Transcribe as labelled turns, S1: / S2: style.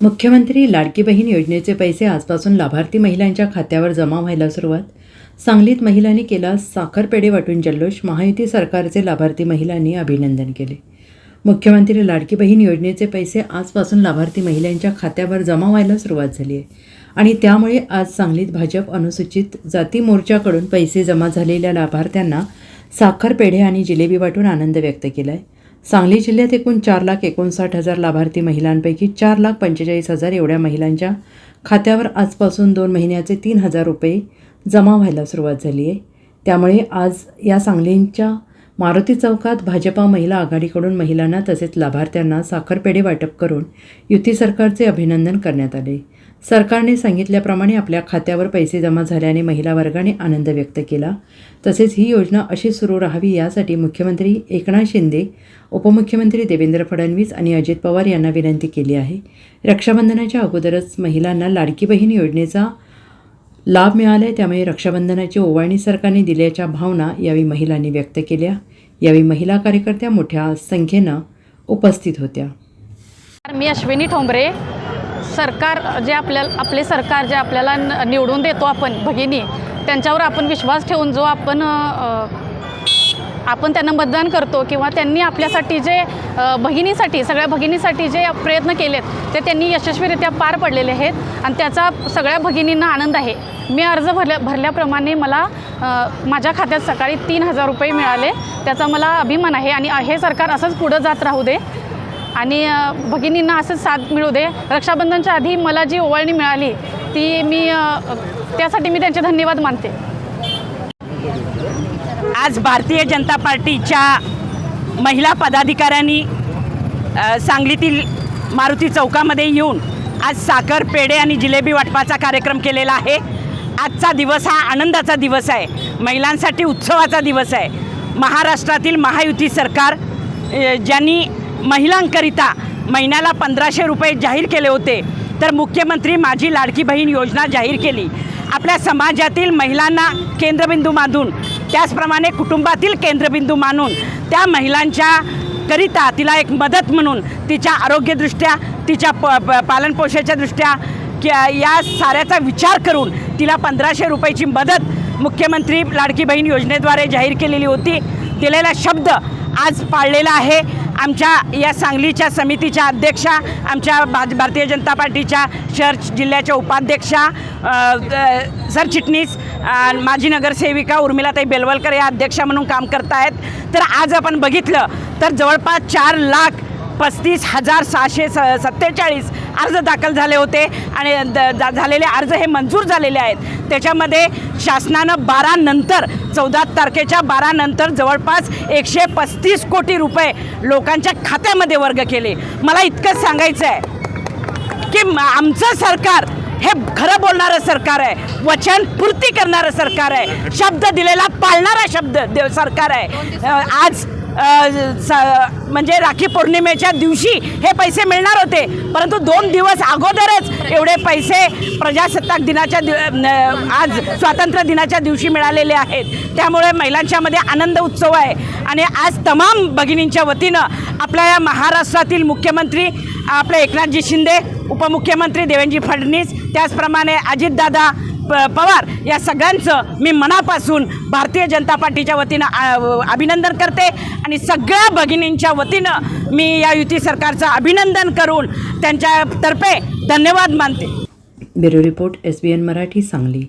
S1: मुख्यमंत्री लाडकी बहीण योजनेचे पैसे आजपासून लाभार्थी महिलांच्या खात्यावर जमा व्हायला सुरुवात. सांगलीत महिलांनी केला साखरपेढे वाटून जल्लोष महायुती सरकारचे लाभार्थी महिलांनी अभिनंदन केले. मुख्यमंत्री लाडकी बहीण योजनेचे पैसे आजपासून लाभार्थी महिलांच्या खात्यावर जमा व्हायला सुरुवात झाली आहे. आणि त्यामुळे आज सांगलीत भाजप अनुसूचित जाती मोर्चाकडून पैसे जमा झालेल्या लाभार्थ्यांना साखरपेढे आणि जिलेबी वाटून आनंद व्यक्त केला आहे सांगली जिल्ह्यात एकूण चार लाख एकोणसाठ हजार लाभार्थी महिलांपैकी चार लाख पंचेचाळीस हजार एवढ्या महिलांच्या खात्यावर आजपासून दोन महिन्याचे तीन हजार रुपये जमा व्हायला सुरुवात झाली आहे. त्यामुळे आज या सांगलींच्या मारुती चौकात भाजपा महिला आघाडीकडून महिलांना तसेच लाभार्थ्यांना साखरपेढे वाटप करून युती सरकारचे अभिनंदन करण्यात आले. सरकारने सांगितल्याप्रमाणे आपल्या खात्यावर पैसे जमा झाल्याने महिला वर्गाने आनंद व्यक्त केला. तसेच ही योजना अशी सुरू राहावी यासाठी मुख्यमंत्री एकनाथ शिंदे उपमुख्यमंत्री देवेंद्र फडणवीस आणि अजित पवार यांना विनंती केली आहे. रक्षाबंधनाच्या अगोदरच महिलांना लाडकी बहीण योजनेचा लाभ मिळाला आहे त्यामुळे रक्षाबंधनाची ओवाळणी सरकारने दिल्याच्या भावना यावेळी महिलांनी व्यक्त केल्या. यावेळी महिला कार्यकर्त्या मोठ्या संख्येनं उपस्थित होत्या.
S2: मी अश्विनी ठोंबरे सरकार जे आपल्याला आपले सरकार जे आपल्याला न- निवडून देतो आपण भगिनी त्यांच्यावर आपण विश्वास ठेवून जो आपण आपण त्यांना मतदान करतो किंवा त्यांनी आपल्यासाठी जे भगिनीसाठी सगळ्या भगिनीसाठी जे प्रयत्न केलेत ते त्यांनी यशस्वीरित्या पार पडलेले आहेत आणि त्याचा सगळ्या भगिनींना आनंद आहे. मी अर्ज भरल्या भरल्याप्रमाणे मला माझ्या खात्यात सकाळी तीन हजार रुपये मिळाले. त्याचा मला अभिमान आहे आणि हे सरकार असंच पुढं जात राहू दे. आणि भगिनींना असंच साथ मिळू दे. रक्षाबंधनच्या आधी मला जी ओवाळणी मिळाली ती मी त्यासाठी मी त्यांचे धन्यवाद मानते.
S3: आज भारतीय जनता पार्टीच्या महिला पदाधिकाऱ्यांनी सांगलीतील मारुती चौकामध्ये येऊन आज साखर पेढे आणि जिलेबी वाटपाचा कार्यक्रम केलेला आहे. आजचा दिवस हा आनंदाचा दिवस आहे. महिलांसाठी उत्सवाचा दिवस आहे. महाराष्ट्रातील महायुती सरकार ज्यांनी महिलांकरिता महिन्याला पंधराशे रुपये जाहीर केले होते. तर मुख्यमंत्री माझी लाडकी बहीण योजना जाहीर केली. आपल्या समाजातील महिलांना केंद्रबिंदू मानून त्याचप्रमाणे कुटुंबातील केंद्रबिंदू मानून त्या महिलांच्या करिता तिला एक मदत म्हणून तिच्या आरोग्यदृष्ट्या तिच्या प प पालनपोषणाच्या दृष्ट्या या साऱ्याचा विचार करून तिला पंधराशे रुपयाची मदत मुख्यमंत्री लाडकी बहीण योजनेद्वारे जाहीर केलेली होती. दिलेला शब्द आज पाळलेला आहे. आमच्या या सांगलीच्या समितीच्या अध्यक्षा आमच्या भा भारतीय जनता पार्टीच्या शहर जिल्ह्याच्या उपाध्यक्षा सरचिटणीस माजी नगरसेविका उर्मिलाताई बेलवलकर या अध्यक्षा म्हणून काम करत आहेत तर आज आपण बघितलं तर जवळपास चार लाख पस्तीस हजार सहाशे स सत्तेचाळीस अर्ज दाखल झाले होते आणि द- झालेले अर्ज हे मंजूर झालेले आहेत. त्याच्यामध्ये शासनानं बारा नंतर चौदा तारखेच्या बारानंतर जवळपास एकशे पस्तीस कोटी रुपये लोकांच्या खात्यामध्ये वर्ग केले. मला इतकंच सांगायचं आहे की आमचं सरकार हे खरं बोलणारं सरकार आहे. वचन पूर्ती करणारं सरकार आहे. शब्द दिलेला पाळणारा शब्द देव सरकार आहे. आज म्हणजे राखी पौर्णिमेच्या दिवशी हे पैसे मिळणार होते. परंतु दोन दिवस अगोदरच एवढे पैसे प्रजासत्ताक दिनाच्या दिव आज स्वातंत्र्य दिनाच्या दिवशी मिळालेले आहेत. त्यामुळे महिलांच्यामध्ये आनंद उत्सव आहे. आणि आज तमाम भगिनींच्या वतीनं आपल्या या महाराष्ट्रातील मुख्यमंत्री आपले एकनाथजी शिंदे उपमुख्यमंत्री देवेंद्रजी फडणवीस त्याचप्रमाणे अजितदादा प- पवार या सगळ्यांचं मी मनापासून भारतीय जनता पार्टीच्या वतीनं अभिनंदन करते. आणि सगळ्या भगिनींच्या वतीनं मी या युती सरकारचं अभिनंदन करून त्यांच्यातर्फे धन्यवाद मानते.
S1: Bureau report S B N Marathi Sangli.